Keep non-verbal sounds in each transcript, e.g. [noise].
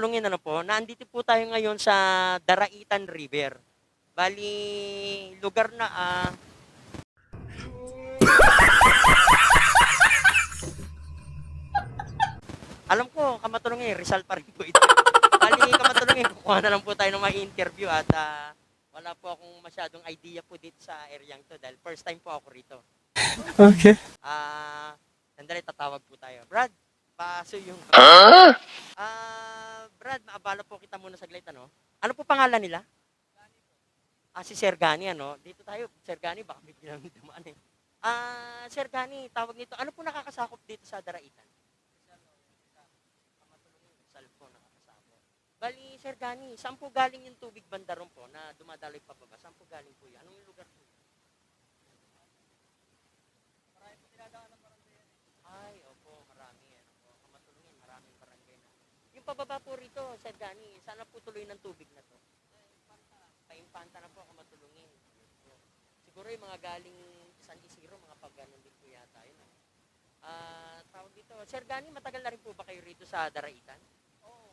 kamatulungin ano po, naandito po tayo ngayon sa Daraitan River. Bali, lugar na ah Alam ko, kamatulungin, Rizal pa rin po ito. Bali, kamatulungin, kukuha na lang po tayo ng mga interview at ah, wala po akong masyadong idea po dito sa area to dahil first time po ako rito. Okay. Ah, sandali tatawag po tayo. Brad, paso yung Ah, Brad, maabala po kita muna saglit ano. Ano po pangalan nila? Ah, si Sir Gani ano. Dito tayo, Sir Gani, baka may pinamdamaan eh. Ah, Sir Gani, tawag nito. Ano po nakakasakop dito sa Daraitan? Po nakakasakop. Bali, Sir Gani, saan po galing yung tubig banda ron po na dumadaloy pababa? Saan po galing po yan? Anong lugar po? Ay, opo, marami. Ano po, kamatulungin, maraming barangay na. Yung pababa po rito, Sir Gani, sana po tuloy ng tubig na to. Paimpanta na po, kamatulungin. Opo. Siguro yung mga galing San Isidro, mga pagganon din po yata yun. ah. Ah, tawag dito. Sir Gani, matagal na rin po ba kayo rito sa Daraitan? Oo.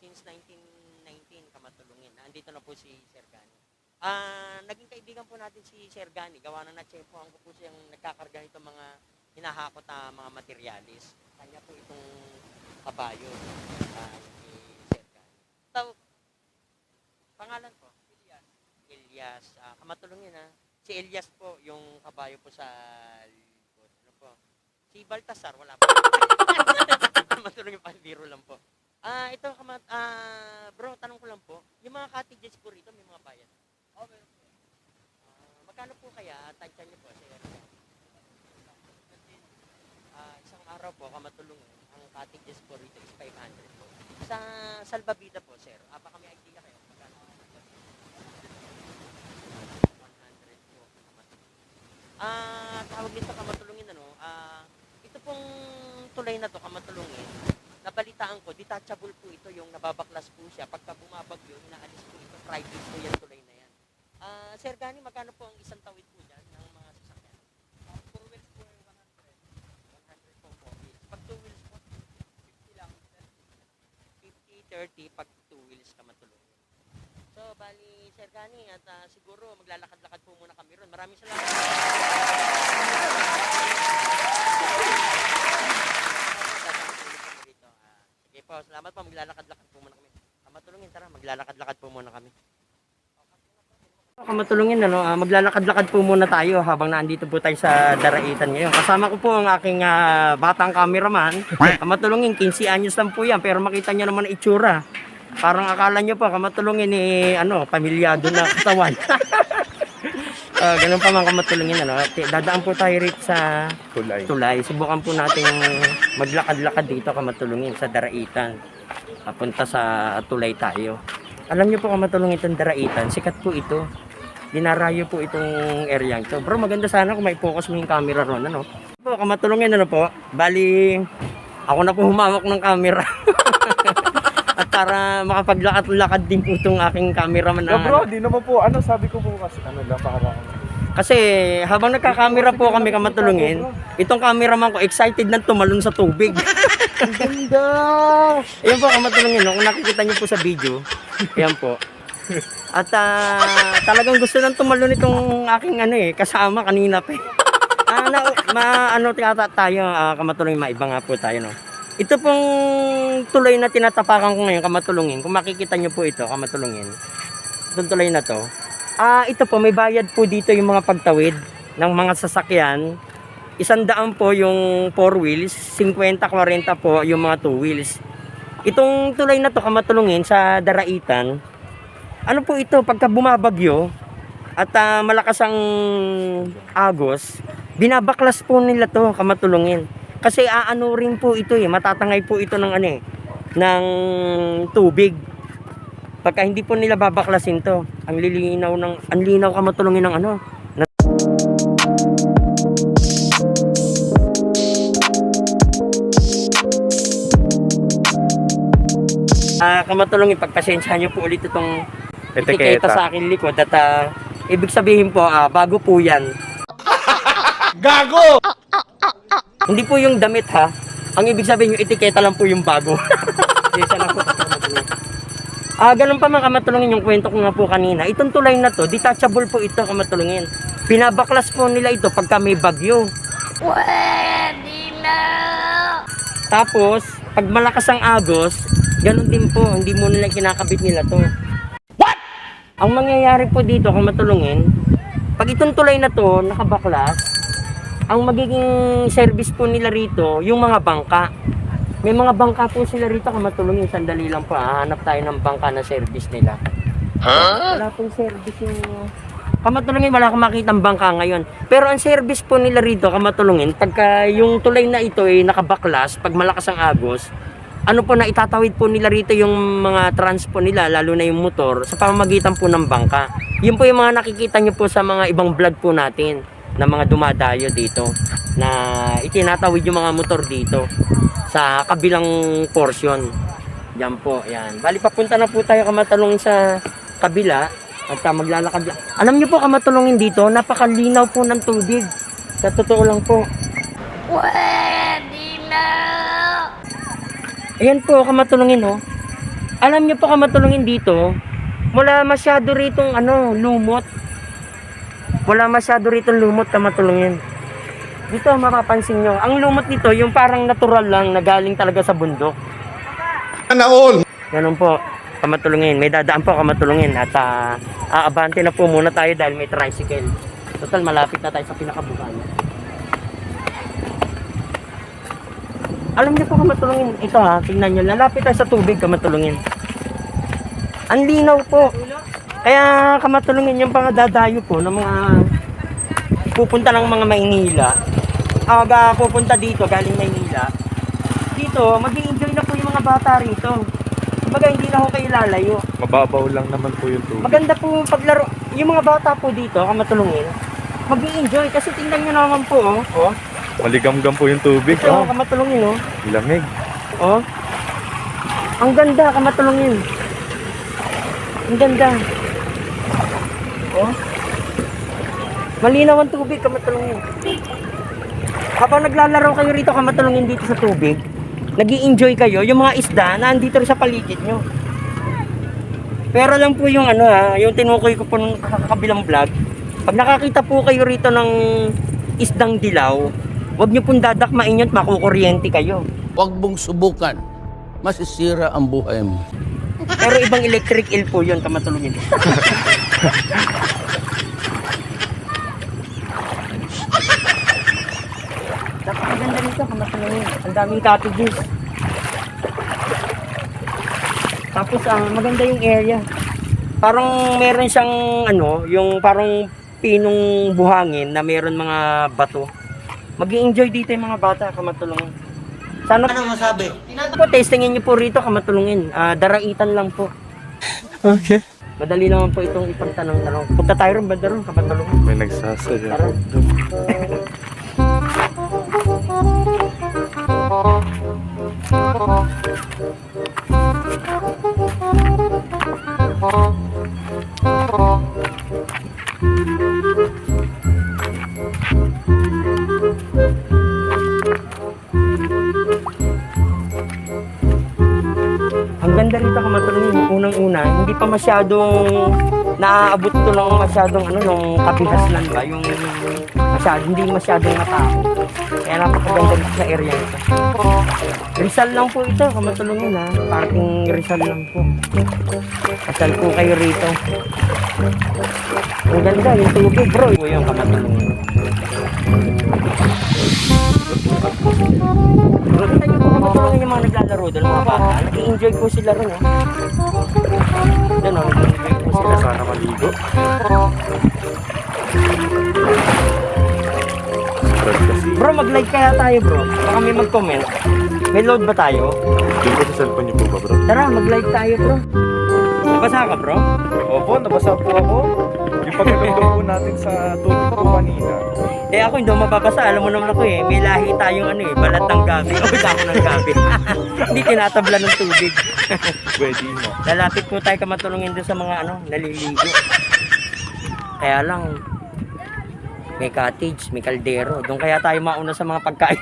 Since 1919, kamatulungin. Andito na po si Sir Gani. Ah, naging kaibigan po natin si Sir Gani. Gawa na na-checkpoan ko po siyang nagkakarga nito mga hinahakot na mga materialis. Kanya po itong kabayo. Ah, Sir Gani. Taw, pangalan po? Elias. Elias. Ah, kamatulungin ha. Si Elias po, yung kabayo po sa likod. Ano po? Si Baltasar, wala po. [laughs] kamatulungin pa, biro lang po. Ah, ito kamat ah bro, tanong ko lang po. Yung mga cottages po rito, may mga bayan. Oh, meron po. Ah, magkano po kaya tansya niyo po sir? Ah, isang araw po kamatulong ang cottages po rito is 500 po. Sa Salbabida po, sir. Ah, baka may idea kayo. Magkano? 100 po. kamatulong. Ah, tawag dito kamatulungin ano? Ah, ito pong tulay na to kamatulungin nabalitaan ko, detachable po ito yung nababaklas po siya. Pagka bumabagyo, inaalis po ito, private po yan tulay na yan. Ah, Sir Gani, magkano po ang isang tawid po dyan ng mga sasakyan? Uh, four wheels po 100. 100 po four wheels. Pag two wheels po, 50 lang. 50, 30 pag two wheels ka matulog. So, bali, Sir Gani, at ah, siguro maglalakad-lakad po muna kami ron. Maraming salamat. Ah, Sige po, salamat po. Maglalakad-lakad po muna kami. Kamatulungin, tara, maglalakad-lakad po muna kami. Kamatulungin, ano, ah, maglalakad-lakad po muna tayo habang naandito po tayo sa Daraitan ngayon. Kasama ko po ang aking ah, batang cameraman. Kamatulungin, 15 anyos lang po yan, pero makita niyo naman ang itsura. Parang akala niyo po, kamatulungin ni, ano, pamilyado na katawan. [laughs] Ah, ganun pa mga kamatulungin, ano. Ti- Dadaan po tayo rito sa Tulay. tulay. Subukan po natin maglakad-lakad dito kamatulungin sa Daraitan. Papunta sa tulay tayo. Alam niyo po kamatulungin itong Daraitan, sikat po ito. Dinarayo po itong area ito. Bro, maganda sana kung may focus mo yung camera ron, ano? Po, kamatulungin, ano po? Bali, ako na po humawak ng camera. [laughs] At para makapaglakad-lakad din po itong aking cameraman na... No, bro, di naman po. Ano, sabi ko po kasi, ano lang, para Kasi habang nagkakamera po kami kamatulungin, itong cameraman ko excited na tumalon sa tubig. [laughs] Ang ganda! Ayan po kamatulungin, no? kung nakikita niyo po sa video, ayan po. At ah, talagang gusto nang tumalon itong aking ano eh, kasama kanina pa. eh. Ah, na, ma, ano tiyata tayo, ah, kamatulungin, maiba nga po tayo, no? Ito pong tuloy na tinatapakan ko ngayon, kamatulungin, kung makikita niyo po ito, kamatulungin, itong tuloy na to, ah, ito po, may bayad po dito yung mga pagtawid ng mga sasakyan, Isang daan po yung four wheels, 50-40 po yung mga two wheels. Itong tulay na to kamatulungin sa Daraitan, ano po ito, pagka bumabagyo at ah, malakas ang agos, binabaklas po nila to kamatulungin. Kasi aano rin po ito eh, matatangay po ito ng ano eh, ng tubig. Pagka hindi po nila babaklasin to, ang lilinaw ng, ang linaw kamatulungin ng ano, Ah, kamatulong ipagpasensyahan niyo po ulit itong etiketa sa akin likod at ah, ibig sabihin po, ah, bago po yan. [laughs] Gago! Hindi po yung damit ha. Ang ibig sabihin yung etiketa lang po yung bago. [laughs] Isa lang po. Ah, ganun pa mga kamatulungin yung kwento ko nga po kanina. Itong tulay na to, detachable po ito kamatulungin. Pinabaklas po nila ito pagka may bagyo. Tapos, pag malakas ang agos, ganun din po, hindi mo nila kinakabit nila to. Ang mangyayari po dito, kung matulungin, pag itong tulay na to, nakabaklas, ang magiging service po nila rito, yung mga bangka. May mga bangka po sila rito, kung matulungin, sandali lang po, hahanap tayo ng bangka na service nila. Wala pong service yung... Kamatulungin, wala akong makita bangka ngayon. Pero ang service po nila rito, kamatulungin, pagka yung tulay na ito ay nakabaklas, pag malakas ang agos, ano po na itatawid po nila rito yung mga transpo nila, lalo na yung motor, sa pamamagitan po ng bangka. Yun po yung mga nakikita nyo po sa mga ibang vlog po natin, na mga dumadayo dito, na itinatawid yung mga motor dito sa kabilang portion. Yan po, yan. Bali, papunta na po tayo kamatalong sa kabila at uh, maglalakad. Alam niyo po kamatulungin dito, napakalinaw po ng tubig. Sa totoo lang po. Ayan po, kamatulungin oh. Alam niyo po kamatulungin dito, wala masyado ritong ano, lumot. Wala masyado ritong lumot kamatulungin. Dito mapapansin nyo, ang lumot nito yung parang natural lang na galing talaga sa bundok. Sana all! Ganun po, kamatulungin. May dadaan po kamatulungin at uh, aabante na po muna tayo dahil may tricycle. Total, malapit na tayo sa pinakabukan. Alam niyo po kamatulungin, ito ha, tingnan nyo, lalapit tayo sa tubig kamatulungin. Ang linaw po. Kaya kamatulungin yung mga dadayo po ng mga pupunta ng mga Maynila. Aga pupunta dito galing Maynila. Dito, mag-enjoy na po yung mga bata rito. Kumbaga hindi na ako kayo lalayo. Mababaw lang naman po yung tubig. Maganda po paglaro. Yung mga bata po dito, kamatulungin, mag enjoy kasi tingnan nyo naman po, oh. oh. Maligam-gam po yung tubig. Ito, Oh, kamatulungin, oh. lamig. Oh. Ang ganda, kamatulungin. Ang ganda. Oh. Malinaw ang tubig, kamatulungin. Habang naglalaro kayo rito, kamatulungin dito sa tubig, nag enjoy kayo, yung mga isda na andito rin sa paligid nyo. Pero lang po yung ano ha, yung tinukoy ko po nung kabilang vlog, pag nakakita po kayo rito ng isdang dilaw, huwag nyo pong dadakmain yun makukuryente kayo. Huwag mong subukan. Masisira ang buhay mo. Pero ibang electric eel po yun, kamatulungin. Napakaganda rito, kamatulungin. Ang daming cottages. Tapos ang maganda yung area. Parang meron siyang ano, yung parang pinong buhangin na meron mga bato. Mag enjoy dito yung mga bata, kamatulungin. Sana ano masabi? Po, testingin niyo po rito, kamatulungin. Ah, daraitan lang po. Okay. Madali naman po itong ipagtanong tanong. Punta tayo rin, banda rin, kamatulungin. May nagsasadya. Tara. Ang [laughs] pa masyadong naaabot to ng masyadong ano, nung kapihaslan ba, yung masyado, hindi masyadong matao. Kaya napakaganda dito sa area nito. Rizal lang po ito, kamatulungin ha. Parking Rizal lang po. Kasal po kayo rito. Ang ganda, yung tubig bro. Ito yung kamatulungin. Bro, kita niyo po kamatulungin yung mga naglalaro doon, mga bata. Nag-enjoy po sila rin eh. Doon oh, nag-enjoy po sila. Sana maligo. Bro, mag-like kaya tayo bro. Baka may mag-comment. May load ba tayo? Ko sa cellphone niyo po ba, bro? Tara, mag-like tayo bro. Nabasa ka bro? Opo, nabasa po ako. Yung pagkakita po natin sa tubig po kanina. Eh ako hindi ako mababasa. Alam mo naman ako eh. May lahi tayong ano eh. Balat ng gabi. [laughs] O dako ng gabi. [laughs] hindi tinatabla ng tubig. [laughs] Pwede mo. Lalapit po tayo kamatulungin doon sa mga ano, naliligo. Kaya lang, may cottage, may kaldero. Doon kaya tayo mauna sa mga pagkain.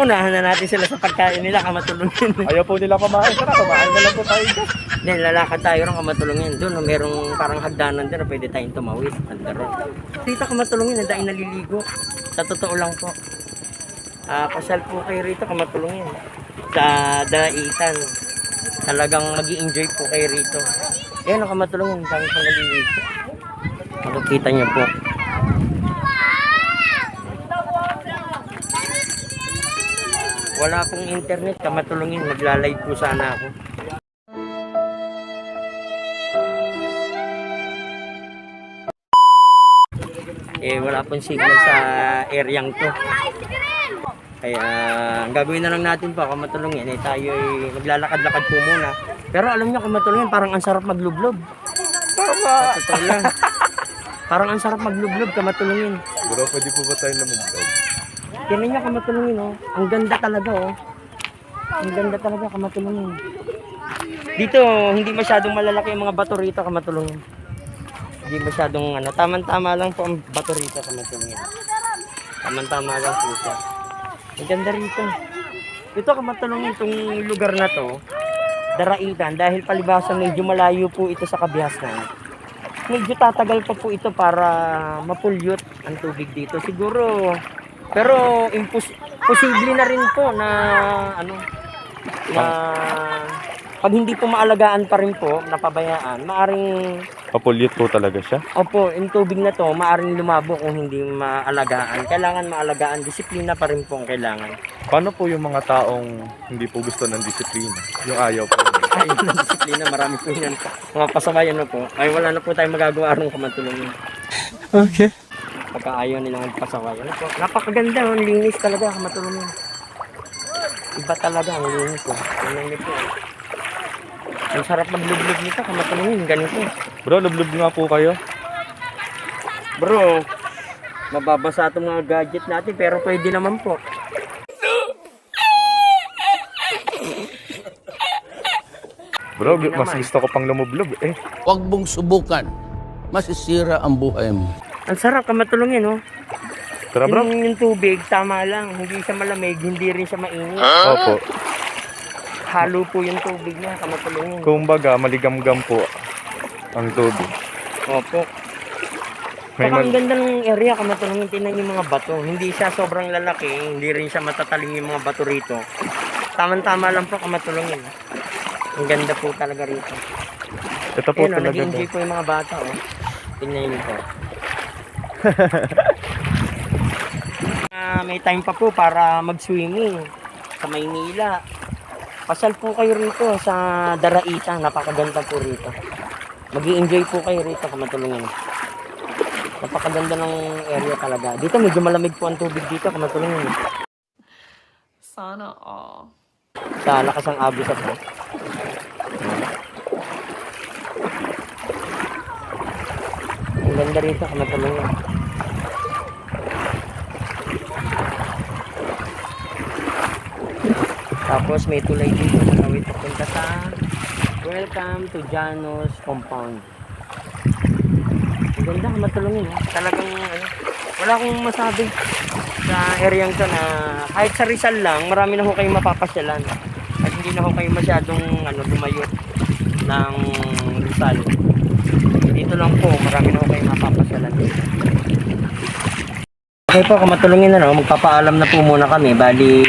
Unahan na natin sila sa pagkain nila, kamatulungin. Ayaw po nila kumain. Tara, kumain na lang po tayo dyan. Then, lalakad tayo rin kamatulungin. Doon, no, merong parang hagdanan din na pwede tayong tumawid. Ganda ron. Dito kamatulungin, ang dahil naliligo. Sa totoo lang po. Ah, pasal po kayo rito kamatulungin. Sa daitan. Talagang mag enjoy po kayo rito. Ayan, ang kamatulungin, dami pang naliligo. Makikita niyo po. Wala pong internet, kamatulungin, magla-live po sana ako. eh wala pong signal sa areang to. Kaya ang gagawin na lang natin po, kamatulungin, eh tayo ay maglalakad-lakad po muna. Pero alam niyo kamatulungin, parang ang sarap maglublob. Tama. Sa totoo lang. [laughs] Parang ang sarap maglublob, kamatulungin. Bro, pwede po ba tayo lumugtog? Tingnan niyo kamatulungin, oh. Ang ganda talaga, oh. Ang ganda talaga, kamatulungin. Dito, hindi masyadong malalaki yung mga bato rito, kamatulungin. Hindi masyadong, ano, tamang-tama lang po ang bato rito, kamatulungin. Tamang-tama lang po siya. Ang ganda rito. Ito, kamatulungin, itong lugar na to, Daraitan, dahil palibasa medyo malayo po ito sa kabihasnan. Medyo tatagal pa po ito para mapulyot ang tubig dito. Siguro, pero impos- posible na rin po na ano na pag hindi po maalagaan pa rin po, napabayaan, maaring Papulyot po talaga siya. opo, yung tubig na to, maaring lumabo kung hindi maalagaan. Kailangan maalagaan, disiplina pa rin po ang kailangan. Paano po yung mga taong hindi po gusto ng disiplina? Yung ayaw po. [laughs] Ayun ang disiplina, marami po yan. Mga pasabayan na po. Ay wala na po tayong magagawa rin kamantulungin. Okay. Pagka ayaw nilang magpasaway. Ano po? Napakaganda, ang linis talaga, kamatulungin. Iba talaga ang linis ko. Tingnan niyo po. Ang sarap maglublog nito, kamatulungin, ganito. Bro, lublub nga po kayo. Bro, mababasa itong mga gadget natin, pero pwede naman po. Bro, mas gusto ko pang lumublob eh. Huwag mong subukan. Masisira ang buhay mo. Ang sarap kamatulungin, oh. Tara bro. Yung, yung tubig, tama lang. Hindi siya malamig, hindi rin siya mainit. Opo. Halo po yung tubig niya, kamatulungin. Kumbaga, maligamgam po ang tubig. Opo. May Saka ang ganda ng area, kamatulungin, tinan yung mga bato. Hindi siya sobrang lalaki, hindi rin siya matatalim yung mga bato rito. Tamang-tama lang po kamatulungin. Ang ganda po talaga rito. Ito po Ayun, oh, talaga nag-enjoy po yung mga bata, oh. Tingnan niyo po. [laughs] Ah, may time pa po para mag-swimming sa Maynila. Pasal po kayo rito sa Daraitan. Napakaganda po rito. mag enjoy po kayo rito kamatulungin. Napakaganda ng area talaga. Dito medyo malamig po ang tubig dito kamatulungin. Sana all. Sa lakas ng agos at po. Ang ganda rito kamatulungin. Tapos may tulay dito na tawid papunta sa Welcome to Janos Compound. Ang ganda kamatulungin. oh. Talagang ano, wala akong masabi sa area to na kahit sa Rizal lang, marami na ho kayong mapapasyalan. At hindi na ho kayo masyadong ano, lumayo ng Rizal. Dito lang po, marami na ho kayong mapapasyalan. Okay po, kamatulungin na no, magpapaalam na po muna kami. Bali,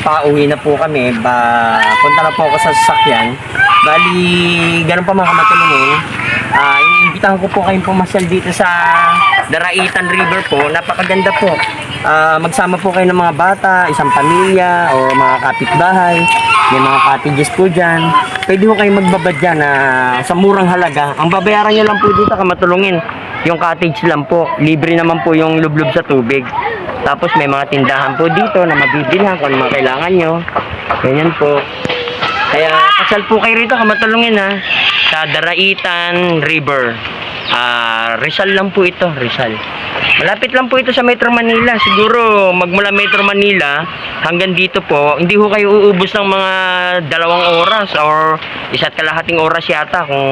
pauwi na po kami. Ba, punta na po ako sa sasakyan. Bali, ganun pa mga kamatulungin. Ah, iniimbitahan ko po kayong pumasyal dito sa Daraitan River po. Napakaganda po. Ah, magsama po kayo ng mga bata, isang pamilya o mga kapitbahay. May mga cottages po dyan. Pwede po kayong magbabad dyan na sa murang halaga. Ang babayaran nyo lang po dito kamatulungin. Yung cottage lang po. Libre naman po yung lublob sa tubig. Tapos may mga tindahan po dito na mabibilhan kung ano mga kailangan nyo. Ganyan po. Kaya kasal po kayo rito, kamatulungin ha. Sa Daraitan River. Ah, Rizal lang po ito, Rizal. Malapit lang po ito sa Metro Manila. Siguro magmula Metro Manila hanggang dito po, hindi ho kayo uubos ng mga dalawang oras or isa't kalahating oras yata kung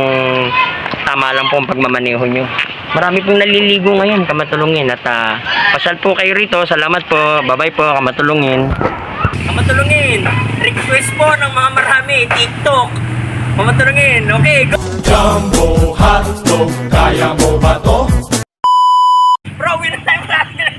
tama lang po ang pagmamaneho nyo. Marami pong naliligo ngayon, kamatulungin. At ah, pasal po kayo rito. Salamat po. Bye-bye po, kamatulungin. Kamatulungin. Request po ng mga marami. TikTok. Kamatulungin. Okay, go. Jumbo hotdog, kaya mo ba to? Bro, win na tayo. Marami na